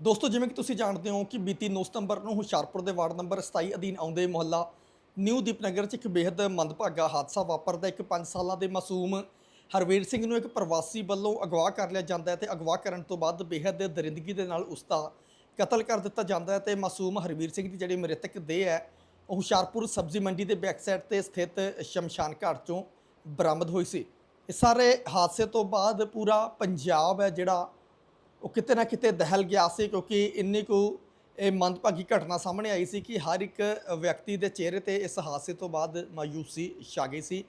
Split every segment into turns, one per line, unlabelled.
ਦੋਸਤੋ, ਜਿਵੇਂ ਕਿ ਤੁਸੀਂ ਜਾਣਦੇ ਹੋ ਕਿ ਬੀਤੀ 9 ਸਤੰਬਰ ਨੂੰ ਹੁਸ਼ਿਆਰਪੁਰ ਦੇ ਵਾਰਡ ਨੰਬਰ 27 ਅਧੀਨ ਆਉਂਦੇ ਮੁਹੱਲਾ ਨਿਊ ਦੀਪਨਗਰ 'ਚ ਇੱਕ ਬੇहद ਮੰਦਭਾਗਾ ਹਾਦਸਾ ਵਾਪਰਦਾ ਇੱਕ 5 ਸਾਲਾਂ ਦੇ ਮਾਸੂਮ ਹਰਵੀਰ ਸਿੰਘ ਨੂੰ ਇੱਕ ਪ੍ਰਵਾਸੀ ਵੱਲੋਂ ਅਗਵਾ ਕਰ ਲਿਆ ਜਾਂਦਾ ਹੈ ਤੇ ਅਗਵਾ ਕਰਨ ਤੋਂ ਬਾਅਦ ਬੇहद ਦਰਿੰਦਗੀ ਦੇ ਨਾਲ ਉਸ ਦਾ ਕਤਲ ਕਰ ਦਿੱਤਾ ਜਾਂਦਾ ਹੈ ਤੇ ਮਾਸੂਮ ਹਰਵੀਰ ਸਿੰਘ ਦੀ ਜਿਹੜੀ ਮ੍ਰਿਤਕ ਦੇਹ ਹੈ, ਉਹ ਹੁਸ਼ਿਆਰਪੁਰ ਸਬਜ਼ੀ ਮੰਡੀ ਦੇ ਬੈਕ ਸਾਈਡ ਤੇ ਸਥਿਤ ਸ਼ਮਸ਼ਾਨ ਘਾਟ 'ਚੋਂ ਬਰਾਮਦ ਹੋਈ ਸੀ। ਇਸ ਸਾਰੇ ਹਾਦਸੇ ਤੋਂ ਬਾਅਦ ਪੂਰਾ ਪੰਜਾਬ ਹੈ ਜਿਹੜਾ ਉਹ ਕਿਤੇ ਨਾ ਕਿਤੇ ਦਹਿਲ ਗਿਆ ਸੀ ਕਿਉਂਕਿ ਇੰਨੀ ਕੁ ਇਹ ਮੰਦਭਾਗੀ ਘਟਨਾ ਸਾਹਮਣੇ ਆਈ ਸੀ ਕਿ ਹਰ ਇੱਕ ਵਿਅਕਤੀ ਦੇ ਚਿਹਰੇ ਤੇ ਇਸ ਹਾਦਸੇ ਤੋਂ ਬਾਅਦ ਮਾਯੂਸੀ ਛਾ ਗਈ ਸੀ।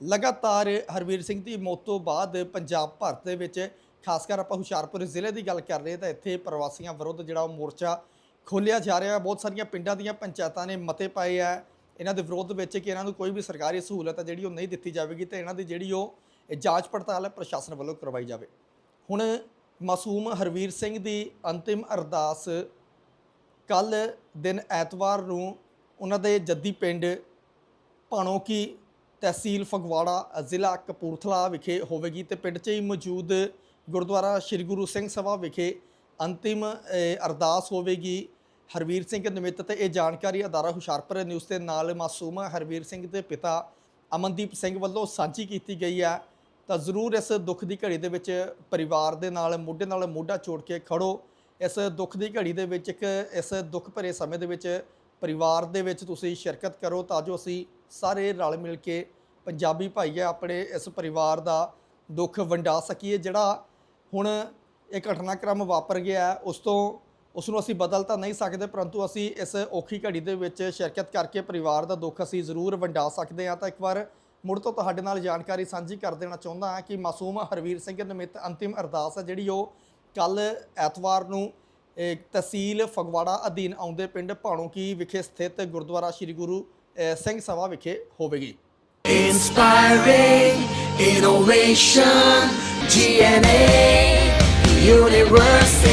ਲਗਾਤਾਰ ਹਰਵੀਰ ਸਿੰਘ ਦੀ ਮੌਤ ਤੋਂ ਬਾਅਦ ਪੰਜਾਬ ਭਰ ਦੇ ਵਿੱਚ ਖਾਸ ਕਰ ਆਪਾਂ ਹੁਸ਼ਿਆਰਪੁਰ ਜ਼ਿਲ੍ਹੇ ਦੀ ਗੱਲ ਕਰ ਰਹੇ ਤਾਂ ਇੱਥੇ ਪ੍ਰਵਾਸੀਆਂ ਵਿਰੁੱਧ ਜਿਹੜਾ ਉਹ ਮੋਰਚਾ ਖੋਲ੍ਹਿਆ ਜਾ ਰਿਹਾ ਹੈ। ਬਹੁਤ ਸਾਰੀਆਂ ਪਿੰਡਾਂ ਦੀਆਂ ਪੰਚਾਇਤਾਂ ਨੇ ਮਤੇ ਪਾਏ ਆ। ਇਹਨਾਂ ਦੇ ਵਿਰੋਧ ਵਿੱਚ ਕਿ ਇਹਨਾਂ ਨੂੰ ਕੋਈ ਵੀ ਸਰਕਾਰੀ ਸਹੂਲਤ ਹੈ ਜਿਹੜੀ ਉਹ ਨਹੀਂ ਦਿੱਤੀ ਜਾਵੇਗੀ ਤੇ ਇਹਨਾਂ ਦੀ ਜਿਹੜੀ ਉਹ ਇਹ ਜਾਂਚ ਪੜਤਾਲ ਹੈ, ਪ੍ਰਸ਼ਾਸਨ ਵੱਲੋਂ ਕਰਵਾਈ ਜਾਵੇ। ਹੁਣ ਮਾਸੂਮ ਹਰਵੀਰ ਸਿੰਘ ਦੀ ਅੰਤਿਮ ਅਰਦਾਸ ਕੱਲ ਦਿਨ ਐਤਵਾਰ ਨੂੰ ਉਹਨਾਂ ਦੇ ਜੱਦੀ ਪਿੰਡ ਭਾਣੋਕੀ ਤਹਿਸੀਲ ਫਗਵਾੜਾ, ਜ਼ਿਲ੍ਹਾ ਕਪੂਰਥਲਾ ਵਿਖੇ ਹੋਵੇਗੀ ਤੇ ਪਿੰਡ 'ਚ ਹੀ ਮੌਜੂਦ ਗੁਰਦੁਆਰਾ ਸ੍ਰੀ ਗੁਰੂ ਸਿੰਘ ਸਭਾ ਵਿਖੇ ਅੰਤਿਮ ਅਰਦਾਸ ਹੋਵੇਗੀ। ਹਰਵੀਰ ਸਿੰਘ ਨਿਮਿਤ ਤੇ ਇਹ ਜਾਣਕਾਰੀ ਅਦਾਰਾ ਹੁਸ਼ਿਆਰਪੁਰ ਨਿਊਜ਼ ਦੇ ਨਾਲ ਮਾਸੂਮ ਹਰਵੀਰ ਸਿੰਘ ਦੇ ਪਿਤਾ ਅਮਨਦੀਪ ਸਿੰਘ ਵੱਲੋਂ ਸਾਂਝੀ ਕੀਤੀ ਗਈ ਹੈ। ਤਾਂ ਜ਼ਰੂਰ ਇਸ ਦੁੱਖ ਦੀ ਘੜੀ ਦੇ ਵਿੱਚ ਪਰਿਵਾਰ ਦੇ ਨਾਲ, ਮੋਢੇ ਨਾਲ ਮੋਢਾ ਜੋੜ ਕੇ ਖੜੋ। ਇਸ ਦੁੱਖ ਦੀ ਘੜੀ ਦੇ ਵਿੱਚ ਇੱਕ ਇਸ ਦੁੱਖ ਭਰੇ ਸਮੇਂ ਦੇ ਵਿੱਚ ਪਰਿਵਾਰ ਦੇ ਵਿੱਚ ਤੁਸੀਂ ਸ਼ਿਰਕਤ ਕਰੋ ਤਾਂ ਜੋ ਅਸੀਂ ਸਾਰੇ ਰਲ ਮਿਲ ਕੇ ਪੰਜਾਬੀ ਭਾਈ ਹੈ, ਆਪਣੇ ਇਸ ਪਰਿਵਾਰ ਦਾ ਦੁੱਖ ਵੰਡਾ ਸਕੀਏ। ਜਿਹੜਾ ਹੁਣ ਇਹ ਘਟਨਾਕ੍ਰਮ ਵਾਪਰ ਗਿਆ ਉਸ ਤੋਂ ਉਸ ਨੂੰ ਅਸੀਂ ਬਦਲ ਤਾਂ ਨਹੀਂ ਸਕਦੇ, ਪਰੰਤੂ ਅਸੀਂ ਇਸ ਔਖੀ ਘੜੀ ਦੇ ਵਿੱਚ ਸ਼ਿਰਕਤ ਕਰਕੇ ਪਰਿਵਾਰ ਦਾ ਦੁੱਖ ਅਸੀਂ ਜ਼ਰੂਰ ਵੰਡਾ ਸਕਦੇ ਹਾਂ। ਤਾਂ ਇੱਕ ਵਾਰ ਮੁੜ ਤੋਂ ਤੁਹਾਡੇ ਨਾਲ ਜਾਣਕਾਰੀ ਸਾਂਝੀ ਕਰ ਦੇਣਾ ਚਾਹੁੰਦਾ ਹਾਂ ਕਿ ਮਾਸੂਮ ਹਰਵੀਰ ਸਿੰਘ ਨਿਮਿਤ ਅੰਤਿਮ ਅਰਦਾਸ ਹੈ ਜਿਹੜੀ ਉਹ ਕੱਲ ਐਤਵਾਰ ਨੂੰ ਤਹਿਸੀਲ ਫਗਵਾੜਾ ਅਧੀਨ ਆਉਂਦੇ ਪਿੰਡ ਭਾਣੋਕੀ ਵਿਖੇ ਸਥਿਤ ਗੁਰਦੁਆਰਾ ਸ੍ਰੀ ਗੁਰੂ ਸਿੰਘ ਸਭਾ ਵਿਖੇ ਹੋਵੇਗੀ
Inspiring innovation, GNA, Universe.